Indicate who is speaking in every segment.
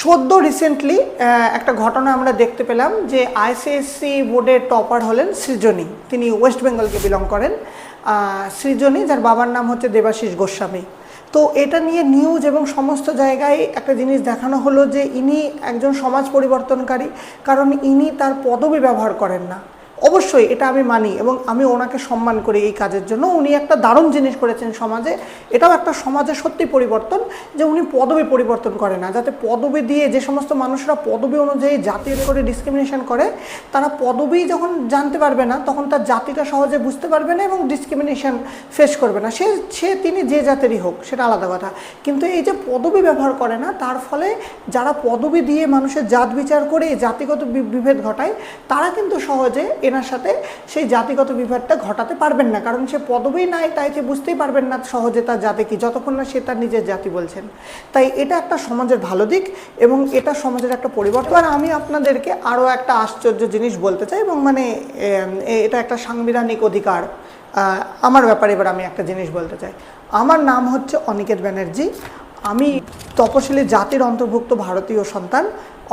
Speaker 1: সদ্য রিসেন্টলি একটা ঘটনা আমরা দেখতে পেলাম যে আইসিএসসি বোর্ডের টপার হলেন সৃজনী। তিনি ওয়েস্ট বেঙ্গলকে বিলং করেন। সৃজনী, যার বাবার নাম হচ্ছে দেবাশিস গোস্বামী। তো এটা নিয়ে নিউজ এবং সমস্ত জায়গায় একটা জিনিস দেখানো হলো যে ইনি একজন সমাজ পরিবর্তনকারী, কারণ ইনি তার পদবি ব্যবহার করেন না। অবশ্যই এটা আমি মানি এবং আমি ওনাকে সম্মান করি এই কাজের জন্য। উনি একটা দারুণ জিনিস করেছেন সমাজে। এটাও একটা সমাজে সত্যি পরিবর্তন যে উনি পদবি পরিবর্তন করে না। যাতে পদবি দিয়ে যে সমস্ত মানুষরা পদবি অনুযায়ী জাতির করে ডিসক্রিমিনেশন করে, তারা পদবি যখন জানতে পারবে না, তখন তার জাতিটা সহজে বুঝতে পারবে না এবং ডিসক্রিমিনেশন ফেস করবে না। সে সে তিনি যে জাতেরই হোক, সেটা আলাদা কথা। কিন্তু এই যে পদবি ব্যবহার করে না, তার ফলে যারা পদবি দিয়ে মানুষের জাত বিচার করে জাতিগত বিভেদ ঘটায়, তারা কিন্তু সহজে এনার সাথে সেই জাতিগত বিভেদটা ঘটাতে পারবেন না। কারণ সে পদবি নাই, তাই সে বুঝতেই পারবেন না সহজে তার জাতি কি। যতক্ষণ না সে তার নিজের জাতি বলছেন। তাই এটা একটা সমাজের ভালো দিক এবং এটা সমাজের একটা পরিবর্তন। আর আমি আপনাদেরকে আরও একটা আশ্চর্য জিনিস বলতে চাই এবং মানে এটা একটা সাংবিধানিক অধিকার। আমার ব্যাপারে এবার আমি একটা জিনিস বলতে চাই। আমার নাম হচ্ছে অনিকেত ব্যানার্জি। আমি তপশিলি জাতির অন্তর্ভুক্ত ভারতীয় সন্তান।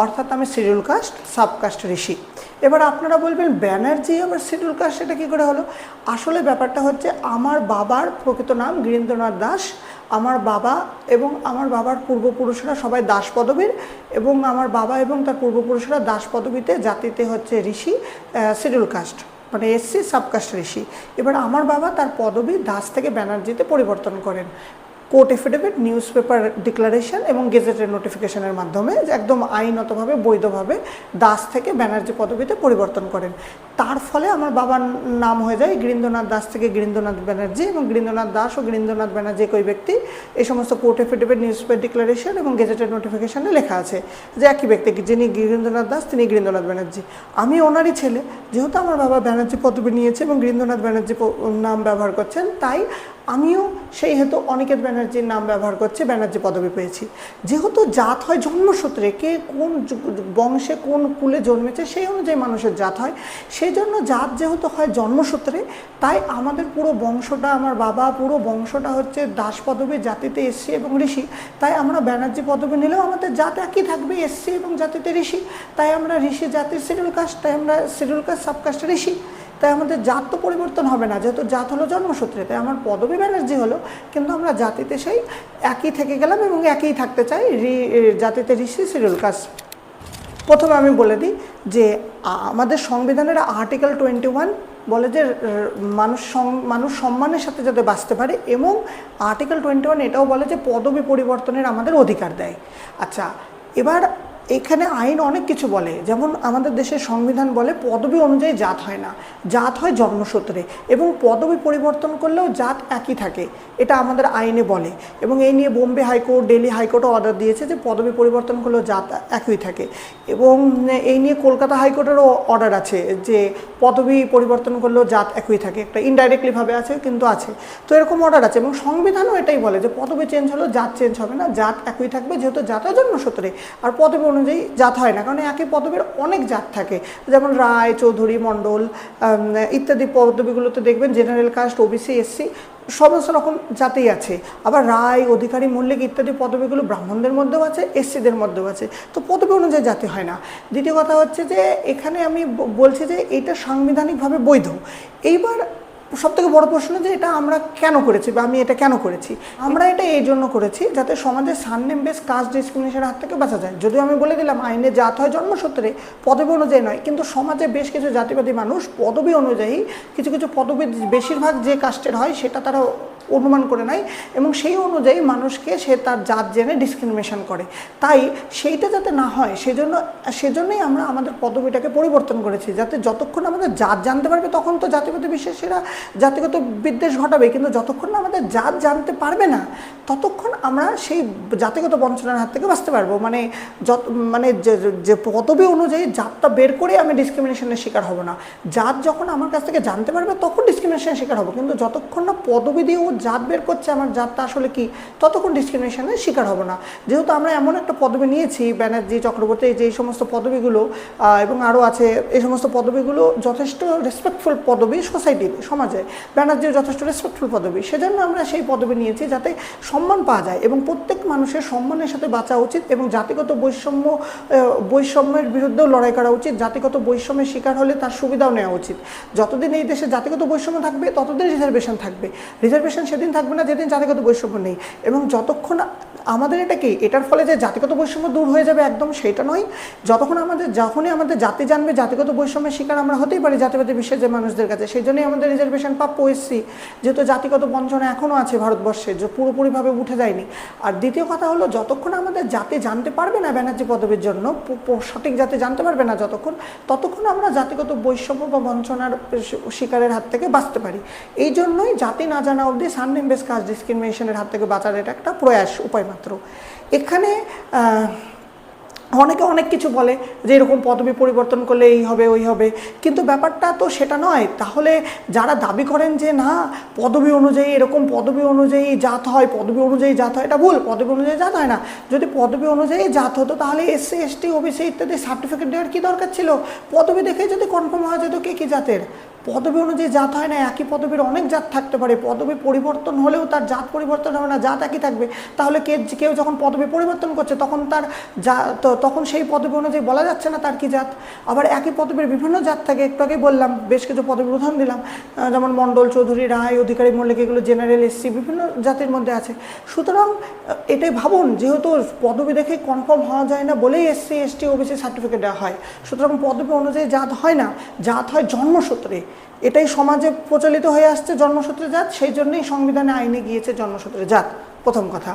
Speaker 1: অর্থাৎ আমি শিডিউল কাস্ট সাবকাস্ট ঋষি। এবার আপনারা বলবেন, ব্যানার্জি আবার শিডিউল কাস্ট সেটা কী করে হলো? আসলে ব্যাপারটা হচ্ছে, আমার বাবার প্রকৃত নাম গিরীন্দ্রনাথ দাস, আমার বাবা এবং আমার বাবার পূর্বপুরুষরা সবাই দাস পদবীর এবং আমার বাবা এবং তার পূর্বপুরুষরা দাস পদবীতে জাতিতে হচ্ছে ঋষি শিডিউল কাস্ট মানে এসসি সাবকাস্ট ঋষি। এবার আমার বাবা তার পদবি দাস থেকে ব্যানার্জিতে পরিবর্তন করেন। Court affidavit news paper declaration এবং গেজেটের নোটিফিকেশনের মাধ্যমে একদম আইনতভাবে বৈধভাবে দাস থেকে ব্যানার্জি পদবিতে পরিবর্তন করেন। তার ফলে আমার বাবার নাম হয়ে যায় গিরীন্দ্রনাথ দাস থেকে গিরীন্দ্রনাথ ব্যানার্জি এবং গিরীন্দ্রনাথ দাস ও গিরীন্দ্রনাথ ব্যানার্জি একই ব্যক্তি। এই সমস্ত court affidavit news paper declaration এবং গেজেটের নোটিফিকেশনে লেখা আছে যে একই ব্যক্তি যিনি গিরীন্দ্রনাথ দাস, তিনি গিরীন্দ্রনাথ ব্যানার্জি। আমি ওনারই ছেলে, যেহেতু আমার বাবা ব্যানার্জি পদবি নিয়েছে এবং গিরীন্দ্রনাথ ব্যানার্জি নাম ব্যবহার করছেন, তাই আমিও সেই হেতু অনিকেত ব্যানার্জির নাম ব্যবহার করছে, ব্যানার্জি পদবি পেয়েছি। যেহেতু জাত হয় জন্মসূত্রে, কে কোন বংশে কোন কুলে জন্মেছে সেই অনুযায়ী মানুষের জাত হয়। সেই জন্য জাত যেহেতু হয় জন্মসূত্রে, তাই আমাদের পুরো বংশটা, আমার বাবা পুরো বংশটা হচ্ছে দাস পদবী, জাতিতে এসসি এবং ঋষি। তাই আমরা ব্যানার্জি পদবী নিলেও আমাদের জাত একই থাকবে এসসি এবং জাতিতে ঋষি। তাই আমরা ঋষি জাতির শিডিউল কাস্ট তাই আমরা শিডিউল কাস্ট সাবকাস্ট ঋষি। তাই আমাদের জাত তো পরিবর্তন হবে না। যেহেতু জাত হলো জন্মসূত্রে, তাই আমার পদবী ব্যানার্জি হলো, কিন্তু আমরা জাতিতে সেই একই থেকে গেলাম এবং একই থাকতে চাই। রি- জাতিতে ঋষি শিডিউল কাস্ট প্রথমে আমি বলে দিই যে আমাদের সংবিধানের আর্টিকেল টোয়েন্টি ওয়ান বলে যে মানুষ মানুষ সম্মানের সাথে যাতে বাঁচতে পারে এবং আর্টিকেল টোয়েন্টি ওয়ান এটাও বলে যে, পদবি পরিবর্তনের আমাদের অধিকার দেয়। আচ্ছা এবার এখানে আইন অনেক কিছু বলে। যেমন আমাদের দেশের সংবিধান বলে, পদবি অনুযায়ী জাত হয় না। জাত হয় জন্মসূত্রে এবং পদবি পরিবর্তন করলেও জাত একই থাকে। এটা আমাদের আইনে বলে। এবং এই নিয়ে বোম্বে হাইকোর্ট, দিল্লি হাইকোর্টও অর্ডার দিয়েছে যে পদবি পরিবর্তন করলেও জাত একই থাকে। এবং এই নিয়ে কলকাতা হাইকোর্টেরও অর্ডার আছে যে পদবি পরিবর্তন করলেও জাত একই থাকে। একটা ইনডাইরেক্টলিভাবে আছে, কিন্তু আছে। তো এরকম অর্ডার আছে এবং সংবিধানও এটাই বলে যে পদবি চেঞ্জ হলেও জাত চেঞ্জ হবে না, জাত একই থাকবে যেহেতু জাত হয় জন্মসূত্রে। আর পদবি অনুযায়ী জাত হয় না। কারণ একই পদবীর অনেক জাত থাকে। যেমন রায়, চৌধুরী, মণ্ডল ইত্যাদি পদবিগুলোতে দেখবেন জেনারেল কাস্ট ওবিসি এসসি সমস্ত রকম জাতেই আছে। আবার রায়, অধিকারী, মল্লিক ইত্যাদি পদবীগুলো ব্রাহ্মণদের মধ্যেও আছে এসসিদের মধ্যেও আছে। তো পদবী অনুযায়ী জাতি হয় না। দ্বিতীয় কথা হচ্ছে যে, এখানে আমি বলছি যে, এটা সাংবিধানিকভাবে বৈধ। এইবার সব থেকে বড় প্রশ্ন যে এটা আমরা কেন করেছি বা আমি এটা কেন করেছি? আমরা এটা এই জন্য করেছি যাতে সমাজের সাননেম বেস কাস্ট ডিসক্রিমিনেশনের হাত থেকে বাঁচা যায়। যদিও আমি বলে দিলাম, আইনে জাত হয় জন্মসূত্রে পদবি অনুযায়ী নয়, কিন্তু সমাজে বেশ কিছু জাতিবাদী মানুষ পদবি অনুযায়ী কিছু কিছু পদবি বেশিরভাগ যে কাস্টের হয় সেটা তারা অনুমান করে নেয় এবং সেই অনুযায়ী মানুষকে সে তার জাত জেনে ডিসক্রিমিনেশন করে। তাই সেইটা যাতে না হয়, সেজন্য, সেজন্যই আমরা আমাদের পদবিটাকে পরিবর্তন করেছি। যাতে যতক্ষণ আমাদের জাত জানতে পারবে, তখন তো জাতিগত বিশ্বাসীরা জাতিগত বিদ্বেষ ঘটাবে, কিন্তু যতক্ষণ না আমাদের জাত জানতে পারবে না, ততক্ষণ আমরা সেই জাতিগত বঞ্চনার হাত থেকে বাঁচতে পারব। মানে যত মানে যে পদবি অনুযায়ী জাতটা বের করে আমি ডিসক্রিমিনেশনের শিকার হব না। জাত যখন আমার কাছ থেকে জানতে পারবে, তখন ডিসক্রিমিনেশনের শিকার হব। কিন্তু যতক্ষণ না পদবি দিয়ে ও জাত বের করছে, আমার জাতটা আসলে কি, ততক্ষণ ডিসক্রিমিনেশনের শিকার হব না। যেহেতু আমরা এমন একটা পদবি নিয়েছি, ব্যানার্জি চক্রবর্তী, যে সমস্ত পদবিগুলো এবং আরও আছে, এই সমস্ত পদবিগুলো যথেষ্ট রেসপেক্টফুল পদবি সোসাইটিতে সমাজে যায়। ব্যানার্জির যথেষ্ট রেসপেক্টফুল পদবি। সেজন্য আমরা সেই পদবি নিয়েছি যাতে সম্মান পাওয়া যায় এবং প্রত্যেক মানুষের সম্মানের সাথে বাঁচা উচিত এবং জাতিগত বৈষম্য বৈষম্যের বিরুদ্ধেও লড়াই করা উচিত, জাতিগত বৈষম্যের শিকার হলে তার সুবিধাও নেওয়া উচিত। যতদিন এই দেশে জাতিগত বৈষম্য থাকবে, ততদিন রিজার্ভেশন থাকবে। রিজার্ভেশন সেদিন থাকবে না যেদিন জাতিগত বৈষম্য নেই। এবং যতক্ষণ আমাদের এটা কি, এটার ফলে যে জাতিগত বৈষম্য দূর হয়ে যাবে একদম সেটা নয়। যতক্ষণ আমাদের, যখনই আমাদের জাতি জানবে জাতিগত বৈষম্যের শিকার আমরা হতেই পারি জাতিবাদী বিশ্বের যে মানুষদের কাছে, সেই জন্যই আমাদের রিজার্ভেশন প্রাপ্য এসছি যেহেতু জাতিগত বঞ্চনা এখনও আছে ভারতবর্ষে, যে পুরোপুরিভাবে উঠে যায়নি। আর দ্বিতীয় কথা হলো, যতক্ষণ আমাদের জাতি জানতে পারবে না ব্যানার্জি পদবীর জন্য সঠিক জাতি জানতে পারবে না যতক্ষণ, ততক্ষণ আমরা জাতিগত বৈষম্য বা বঞ্চনার শিকারের হাত থেকে বাঁচতে পারি। এই জন্যই জাতি না জানা অবধি সাননেম বেস কাস্ট ডিসক্রিমিনেশনের হাত থেকে বাঁচার এটা একটা প্রয়াস উপায় মাত্র এখানে অনেকে অনেক কিছু বলে যে এরকম পদবি পরিবর্তন করলে এই হবে, ওই হবে। কিন্তু ব্যাপারটা তো সেটা নয়। তাহলে যারা দাবি করেন যে না, পদবি অনুযায়ী, এরকম পদবি অনুযায়ী জাত হয়, পদবি অনুযায়ী জাত হয়, এটা ভুল। পদবি অনুযায়ী জাত হয় না। যদি পদবি অনুযায়ী জাত হতো, তাহলে এসসি, এসটি, ওবিসি ইত্যাদি সার্টিফিকেট দেওয়ার কী দরকার ছিল? পদবি দেখে যদি কনফার্ম হওয়া যেত কে কী জাতের? পদবি অনুযায়ী জাত হয় না, একই পদবীর অনেক জাত থাকতে পারে। পদবি পরিবর্তন হলেও তার জাত পরিবর্তন হবে না, জাত একই থাকবে। তাহলে কে, কেউ যখন পদবি পরিবর্তন করছে, তখন তার তো তখন সেই পদবি অনুযায়ী বলা যাচ্ছে না তার কি জাত। আবার একই পদবীর বিভিন্ন জাত থাকে, একটু আগে বললাম, বেশ কিছু পদবীর উদাহরণ দিলাম। যেমন মণ্ডল, চৌধুরী, রায়, অধিকারী, মল্লিক, এগুলো জেনারেল এসসি বিভিন্ন জাতির মধ্যে আছে। সুতরাং এটাই ভাবুন, যেহেতু পদবি দেখে কনফার্ম হওয়া যায় না বলেই এসসি এসটি ওবিসি সার্টিফিকেট দেওয়া হয়। সুতরাং পদবি অনুযায়ী জাত হয় না, জাত হয় জন্মসূত্রে। এটাই সমাজে প্রচলিত হয়ে আসছে জন্মসূত্রে জাত, সেই জন্যই সংবিধানে আইনে গিয়েছে জন্মসূত্রে জাত, প্রথম কথা।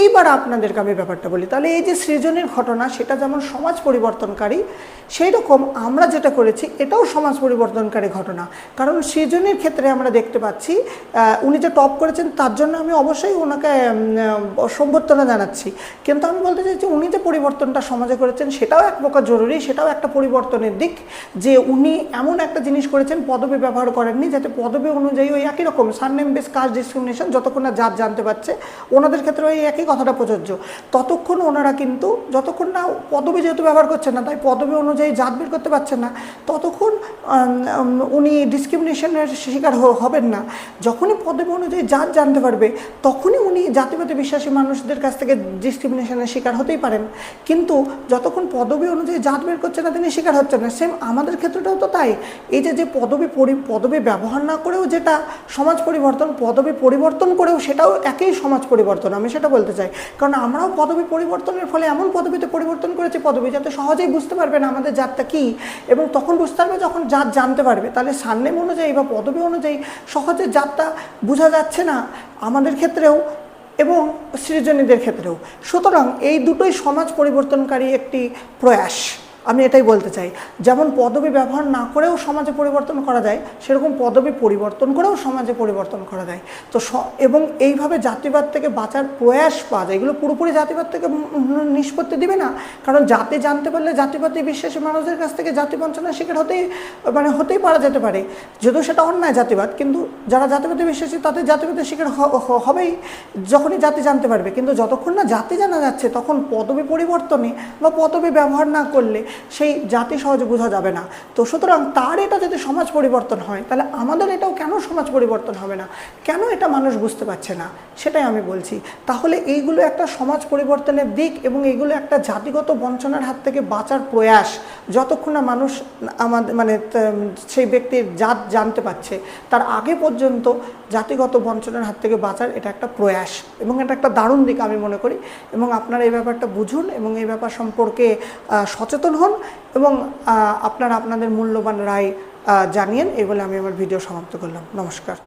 Speaker 1: এইবার আপনাদেরকে আমি ব্যাপারটা বলি। তাহলে এই যে সৃজনের ঘটনা, সেটা যেমন সমাজ পরিবর্তনকারী সেই রকম আমরা যেটা করেছি, এটাও সমাজ পরিবর্তনকারী ঘটনা। কারণ সৃজনের ক্ষেত্রে আমরা দেখতে পাচ্ছি উনি যে টপ করেছেন, তার জন্য আমি অবশ্যই ওনাকে সম্বর্ধনা জানাচ্ছি। কিন্তু আমি বলতে চাইছি, উনি যে পরিবর্তনটা সমাজে করেছেন, সেটাও এক প্রকার জরুরি, সেটাও একটা পরিবর্তনের দিক যে উনি এমন একটা জিনিস করেছেন, পদবি ব্যবহার করেননি, যাতে পদবি অনুযায়ী ওই একই রকম সারনেম বেস কাস্ট ডিসক্রিমিনেশন, যতক্ষণ না জাত জানতে পারছে, ওনাদের ক্ষেত্রে ওই একই কথাটা প্রযোজ্য। ততক্ষণ ওনারা কিন্তু, যতক্ষণ না পদবি যেহেতু ব্যবহার করছেন না, তাই পদবি অনুযায়ী জাত বের করতে পারছেন না, ততক্ষণ উনি ডিসক্রিমিনেশনের শিকার হবেন না। যখনই পদবি অনুযায়ী জাত জানতে পারবে, তখনই উনি জাতিপাতি বিশ্বাসী মানুষদের কাছ থেকে ডিসক্রিমিনেশনের শিকার হতেই পারেন। কিন্তু যতক্ষণ পদবি অনুযায়ী জাত বের করছে না, তিনি শিকার হচ্ছেন না। সেম আমাদের ক্ষেত্রটাও তো তাই। এই যে যে পদবি পরি, পদবি ব্যবহার না করেও যেটা সমাজ পরিবর্তন, পদবি পরিবর্তন করেও সেটাও একই সমাজ পরিবর্তন, আমি সেটা বলতে চাই। কারণ আমরাও পদবি পরিবর্তনের ফলে এমন পদবিতে পরিবর্তন করেছি, পদবি যাতে সহজেই বুঝতে পারবে না আমাদের জাতটা কী এবং তখন বুঝতে পারবে যখন জাত জানতে পারবে। তাহলে সান্নেম অনুযায়ী বা পদবি অনুযায়ী সহজে জাতটা বোঝা যাচ্ছে না আমাদের ক্ষেত্রেও এবং সৃজনীদের ক্ষেত্রেও। সুতরাং এই দুটোই সমাজ পরিবর্তনকারী একটি প্রয়াস। আমি এটাই বলতে চাই, যেমন পদবি ব্যবহার না করেও সমাজে পরিবর্তন করা যায়, সেরকম পদবি পরিবর্তন করেও সমাজে পরিবর্তন করা যায়। তো এবং এইভাবে জাতিবাদ থেকে বাঁচার প্রয়াস পাওয়া যায়, এগুলো পুরোপুরি জাতিবাদ থেকে নিষ্পত্তি দিবে না। কারণ জাতি জানতে পারলে জাতিপাতি বিশ্বাসী মানুষদের কাছ থেকে জাতি বঞ্চনার শিকার হতেই মানে হতেই পারা যেতে পারে। যদিও সেটা অন্যায় জাতিবাদ, কিন্তু যারা জাতিবাদী বিশ্বাসী তাদের জাতিবাদের শিকার হবেই, যখনই জাতি জানতে পারবে। কিন্তু যতক্ষণ না জাতি জানা যাচ্ছে, তখন পদবি পরিবর্তনে বা পদবি ব্যবহার না করলে সেই জাতি সহজে বোঝা যাবে না। তো সুতরাং তার এটা যদি সমাজ পরিবর্তন হয়, তাহলে আমাদের এটাও কেন সমাজ পরিবর্তন হবে না? কেন এটা মানুষ বুঝতে পারছে না? সেটাই আমি বলছি। তাহলে এইগুলো একটা সমাজ পরিবর্তনের দিক এবং এইগুলো একটা জাতিগত বঞ্চনার হাত থেকে বাঁচার প্রয়াস, যতক্ষণ না মানুষ আমাদের মানে সেই ব্যক্তির জাত জানতে পারছে, তার আগে পর্যন্ত জাতিগত বঞ্চনার হাত থেকে বাঁচার এটা একটা প্রয়াস এবং এটা একটা দারুণ দিক আমি মনে করি। এবং আপনারা এই ব্যাপারটা বুঝুন এবং এই ব্যাপার সম্পর্কে সচেতন হন এবং আপনারা আপনাদের মূল্যবান রায় জানিয়েন এই বলে আমি আমার ভিডিও সমাপ্ত করলাম। নমস্কার।